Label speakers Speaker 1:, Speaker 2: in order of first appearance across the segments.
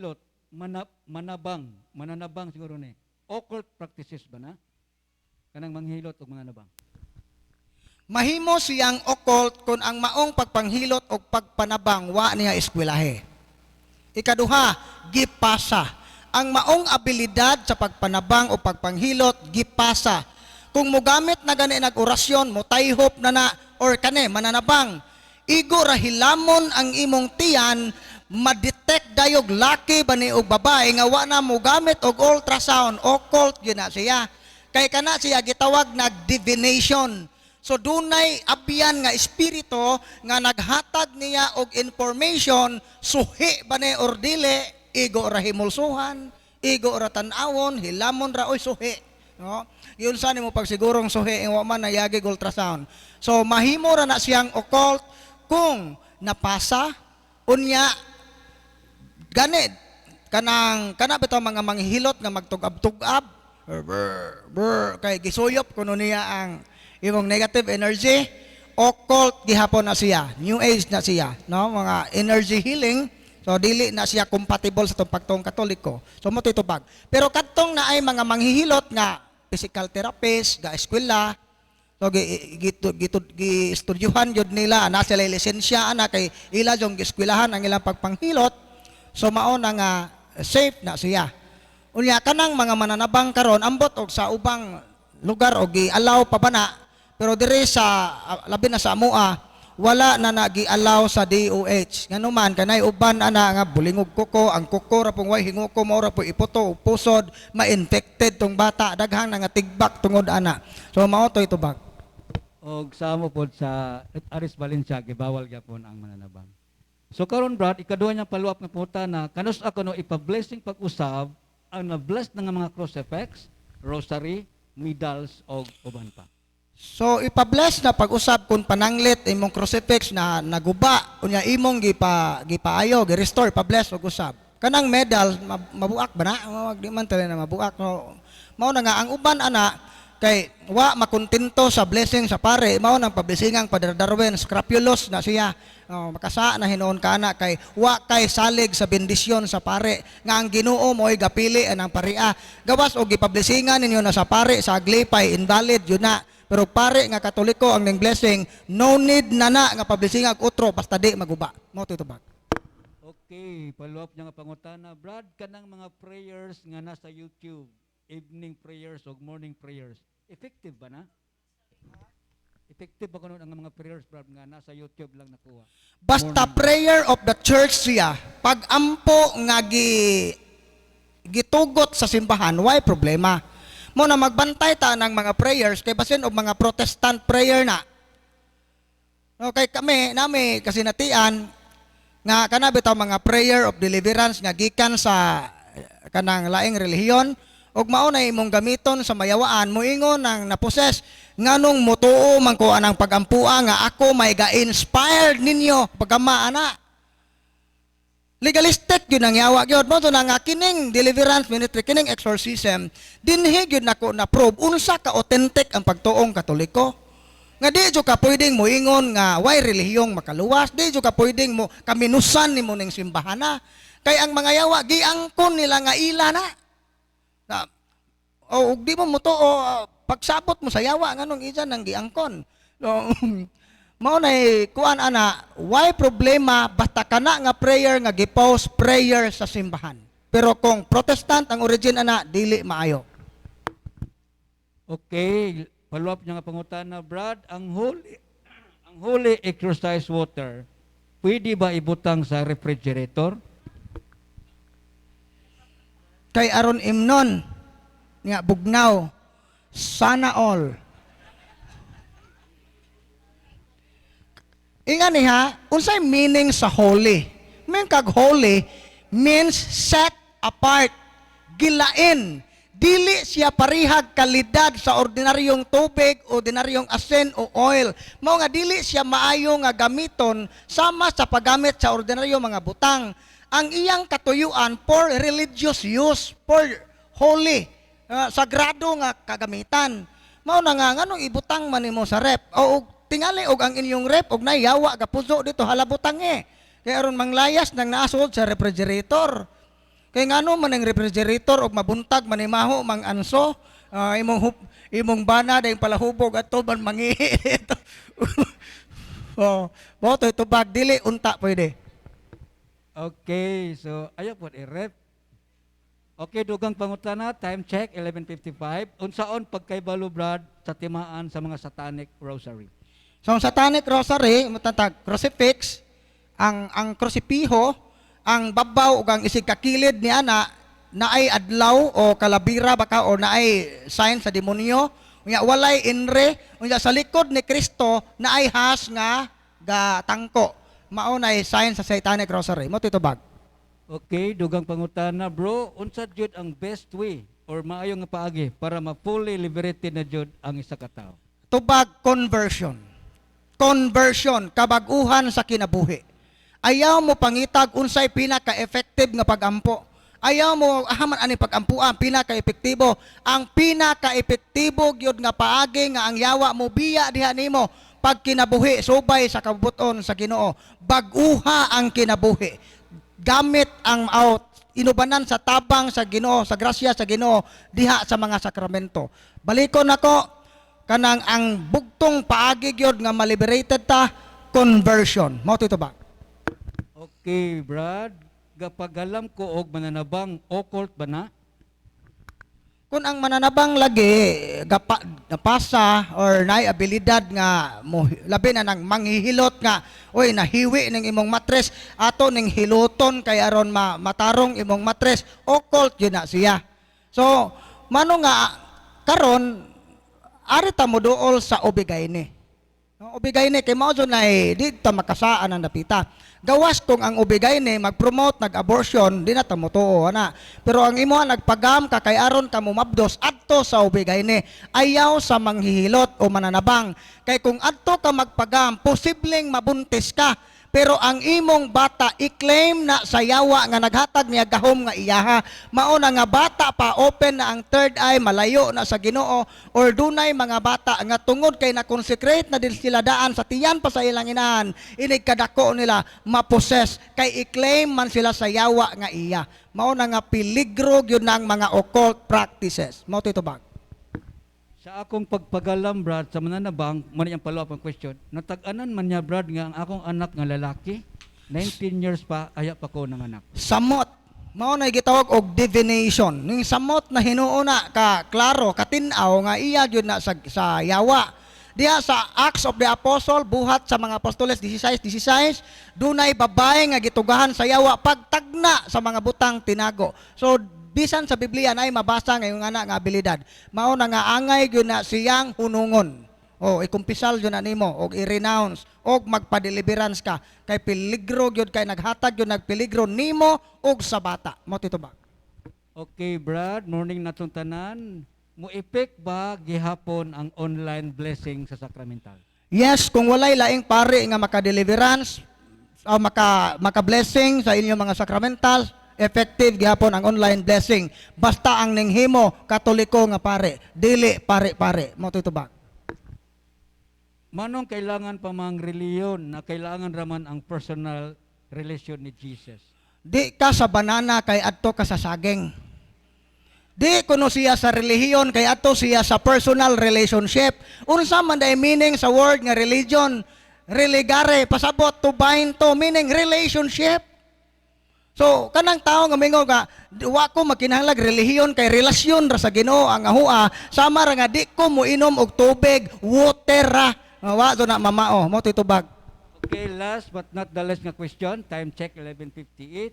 Speaker 1: Lot, mana, manabang, mananabang siguro ni. Occult practices ba na? Kanang manghilot o mananabang.
Speaker 2: Mahimo siyang occult kung ang maong pagpanghilot o pagpanabang wa niya eskwelahe. Ikaduha, gipasa. Ang maong abilidad sa pagpanabang o pagpanghilot, gipasa. Kung mogamit na gani nag orasyon, mo taihop na na, or kane, mananabang, igo rahilamon ang imong tiyan, madetect dayog laki ba ni og babae nga wa na mo gamit og ultrasound occult yun na siya. Kay kana siya gitawag na divination. So dunay abyan nga espiritu nga naghatag niya og information suhi ba ni or dili igo ra himulsuhan igo ra tan-awon hilamon ra oy suhi. No? Yun sa nimo pagsigurong suhi wa man nayagi ultrasound. So mahimo ra na siyang occult kung napasa unya ganit. Kanang kana bitaw mga manghilot nga magtugab-tugab? Brr, brr, kay gisuyop kuno niya ang imong negative energy. Occult gihapon na siya. New age na siya no? Mga energy healing. So dili na siya compatible sa tong pagtong katoliko. So mo titubag pero kadtong na ay mga manghihilot nga physical therapist ga eskwela. So gi gitu gitu gi estudyuhan jud nila. Ana sila lisensya ana kay ila jong gieskwilahan ang ilang pagpanghilot so mao na nga safe na siya. Unya kanang mga mananabang karon ambot og sa ubang lugar og gi-allow pa bana pero diri sa ah, labi na sa amoa wala na nagi-allow sa DOH. Ngano man kanay uban ana nga bulingog kuko ang kuko ra pong way hinguko mao ra po iputo pusod ma-infected tong bata daghang na nga tigbak tungod ana. So mao to itubag.
Speaker 1: Og sa mo pod sa Aris Valencia gibawal gyapon ang mananabang. So karon brad, ikaduha niya follow-up nga puta na kanus ako no ipa-blessing pag-usab ang na-bless na nga mga crucifix, rosary, medals og uban pa.
Speaker 2: So ipa-bless na pag-usab kung pananglit imong crucifix na naguba unya imong gipa gipaayo gi-restore pa-bless og usab. Kanang medal mab- mabuak ba na? Wag di man tala na mabuak no. Mao na nga ang uban ana kay wa makontento sa blessing sa pare. Mao nang pablessingang Padre Darwin scrapulous na siya. Oh, makasa na hinuon ka na kay wa kay salig sa bendisyon sa pare. Nga ang Ginoo mo'y gapili anang paria. Gawas og gipablesingan ninyo na sa pare sa aglipay invalid yun na. Pero pare nga katoliko ang ning blessing no need na na nga pablesing ag utro basta di maguba. Mo tutubag
Speaker 1: Okay, follow-up niya nga pangutana. Brad, kanang mga prayers nga nasa YouTube, evening prayers o morning prayers, effective ba na? Effective ba kuno ang mga prayers, Brad, nga nasa YouTube lang nakuha?
Speaker 2: basta prayer of the church siya pag ampo nga gi gitugot sa simbahan why problema mo na magbantay ta ng mga prayers kay basin og mga protestant prayer na Okay, kami nami kasi natian nga kana bitaw mga prayer of deliverance nga gikan sa kanang laing relihiyon ug mao na imong gamiton sa mayawaan moingon ang naposes nganong mutuo man ko anang pagampua nga ako may ga-inspired ninyo? Pagkama ana. Legalistic yun ang yawa gyud mo na nga kining deliverance ministry kining exorcism dinhi gyud nako na probe unsa ka authentic ang pagtuong katoliko. Nga di jud ka pwedeng moingon nga way relihiyong makaluwas? Di jud ka pwedeng mo kaminusan nimo ning simbahana kay ang mga yawa giangkon nila nga ila na o ug di mo mo to o, ah, pagsabot mo sa yawa nganong isa nang giangkon so, mao na kuan ana why problema basta kana nga prayer nga gipost prayer sa simbahan pero kung protestant ang origin ana dili maayo
Speaker 1: Okay, follow-up niya nga pangutana. Brad, ang holy, ang holy exercise water, pwede ba ibutang sa refrigerator?
Speaker 2: kay aron imnon nga bugnaw sana all Inga niha, unsay meaning sa holy? Mean kag holy means set apart, gilain. Dili siya parihag kalidad sa ordinaryong tubig, ordinaryong asin o oil. Mao nga dili siya maayo nga gamiton sama sa paggamit sa ordinaryong mga butang. Ang iyang katuyuan for religious use, for holy, ah, sagrado nga kagamitan. Mao na nga nganong ibutang man nimo sa rep o tingali og ang inyong rep og nayawa ga puso dito halabutang eh. Kaya aron manglayas nang naasod sa refrigerator. Kay ngano man ang refrigerator og mabuntag manimaho mang anso, ah, imong hup, imong bana dayong palahubog at man mangihi. oh, mo to tubag dili unta pwede.
Speaker 1: Okay, so ayaw po i-rep. Okay, dugang pangutana, time check, 11.55. Unsaon pagkaybalo, Brad, sa timaan sa mga satanic rosary?
Speaker 2: So ang satanic rosary, matatag crucifix, ang ang krusipiho, ang babaw ug ang isig kakilid ni ana naay adlaw o kalabira baka o naay sign sa demonyo. Unya walay inre, unya sa likod ni Kristo naay has nga ga tangko. Mao naay sign sa satanic rosary. Mo titubag.
Speaker 1: Okay, dugang pangutana, bro, unsa jud ang best way or maayo nga paagi para ma-fully liberated na jud ang isa ka tawo?
Speaker 2: Tubag conversion. Conversion, kabaguhan sa kinabuhi. Ayaw mo pangitag unsay pinaka-effective nga pagampo. Ayaw mo ahaman ani pagampuan pinaka-epektibo. Ang pinaka-epektibo gyud nga paagi nga ang yawa mo biya diha nimo pag kinabuhi subay sa kabuton sa Ginoo. Baguha ang kinabuhi. Gamit ang out inubanan sa tabang sa Ginoo, sa grasya sa Ginoo diha sa mga sakramento. Balikon nako kanang ang bugtong paagi gyud nga maliberated ta conversion. Mao to ba?
Speaker 1: Okay, Brad, gapagalam ko og mananabang occult ba na?
Speaker 2: Kung ang mananabang lagi gapa, napasa or naay abilidad nga mo labi na nang manghihilot nga oy nahiwi ning imong matres ato ning hiluton kay aron ma, matarong imong matres occult yun na siya. So mano nga karon ari ta mo duol sa obigayne. No, Obigayne kay mao na eh, di ta makasaan ang napita. Gawas kung ang obigayne mag-promote nag-abortion, di na ta mo tuo ana. Pero ang imo nagpagam ka kay aron ka mo mabdos adto sa obigayne, ayaw sa manghihilot o mananabang. Kay kung adto ka magpagam, posibleng mabuntis ka. Pero ang imong bata i-claim na sa yawa nga naghatag niya gahom nga iyaha. Mao na nga bata pa open na ang third eye malayo na sa Ginoo or dunay mga bata nga tungod kay na consecrate na din sila daan sa tiyan pa sa ilang inahan inig kadako nila maposes kay i-claim man sila sa yawa nga iya. Mao na nga peligro gyud ng mga occult practices. Mao to bag.
Speaker 1: Sa akong pagpagalam, Brad, sa mananabang, mo na yung follow-up ang question, natag-anan man niya, Brad, nga ang akong anak nga lalaki, 19 years pa, aya pa ko ng anak.
Speaker 2: samot. Mao na gitawag og divination. Ning samot na hinuo na ka klaro katinaw nga iya gyud na sa, sa yawa. Diha sa Acts of the Apostle buhat sa mga apostoles 16 16 dunay babae nga gitugahan sa yawa pagtagna sa mga butang tinago. So bisan sa Biblia na ay mabasa ngayong anak nga abilidad. Mao na nga angay gyud na siyang hunungon. O ikumpisal yun na nimo og i-renounce og magpa-deliverance ka. Kay peligro gyud kay naghatag gyud nagpeligro nimo og sa bata. Mo titubag
Speaker 1: Okay, Brad, morning na tong tanan. Mo epek ba gihapon ang online blessing sa sacramental?
Speaker 2: yes kung walay laing pare nga maka-deliverance o maka maka-blessing sa inyong mga sacramental effective gihapon ang online blessing basta ang ninghimo katoliko nga pare dili pare-pare mo titubag
Speaker 1: Manong kailangan pa mang reliyon na kailangan raman ang personal relation ni Jesus?
Speaker 2: Di ka sa banana kay adto ka sa saging. Di kuno siya sa relihiyon kay adto siya sa personal relationship. Unsa man day meaning sa word nga religion? Religare pasabot to bind to meaning relationship. So kanang tao nga mingo nga wa ko makinahanglag relihiyon kay relasyon ra sa Ginoo ang ahua sama ra nga di ko moinom og tubig water ra. Wa do na mamao mo titubag.
Speaker 1: Okay, last but not the least nga question, time check 11.58.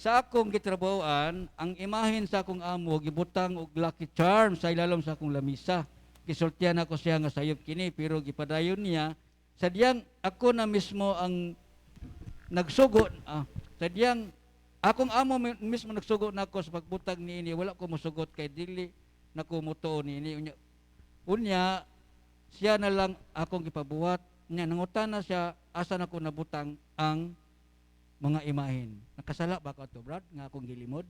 Speaker 1: Sa akong gitrabahoan, ang imahin sa akong amo, gibutang og lucky charm sa ilalom sa akong lamisa. Kisultihan ako siya nga sayop kini, pero gipadayon niya, sadyang ako na mismo ang nagsugo, ah, sadyang akong amo mi- mismo nagsugo na ako sa pagbutang ni ini, wala ko musugot kay dili na ko mutuo ni ini. Unya, unya, siya na lang akong gipabuhat niya nangutan na siya asa na ko nabutang ang mga imahin nakasala ba ka to brad nga akong gilimod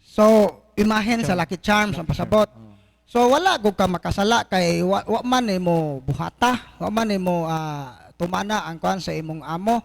Speaker 2: So imahen sa lucky charms ang pasabot.
Speaker 1: Oo.
Speaker 2: So wala gud ka makasala kay wa, wa man nimo buhata, wa man nimo ah, tumana ang kuan sa imong amo.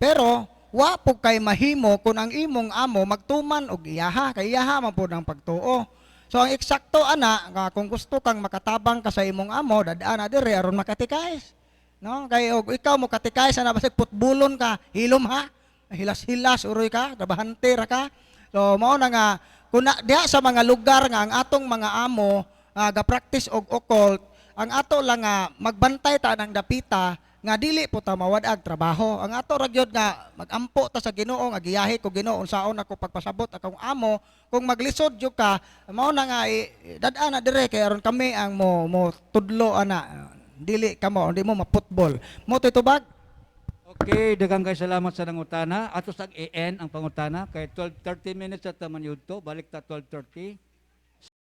Speaker 2: Pero wa po kay mahimo kung ang imong amo magtuman og iyaha kay iyaha man po ng pagtuo. So ang eksakto ana nga kung gusto kang makatabang ka sa imong amo dadaan na dire aron makatikais. No? Kay og ikaw mo katikais ana basig putbulon ka, hilom ha. Hilas-hilas uroy ka, trabahante ra ka. So mao na nga kun diha sa mga lugar nga ang atong mga amo nga ga-practice og occult, ang ato lang nga magbantay ta ng dapita nga dili po ta mawadag trabaho. Ang ato ra nga magampo ta sa Ginoo nga giyahi ko Ginoo unsaon ako pagpasabot akong amo kung maglisod jud ka mao na nga i- dad-an na dire kay aron kami ang mo mo tudlo ana dili ka mo hindi mo maputbol. Mo tubag
Speaker 1: Okay, daghang kay salamat sa nangutana. Ato sa EN ang pangutana kay 12:30 minutes at taman yudto, balik ta 12:30.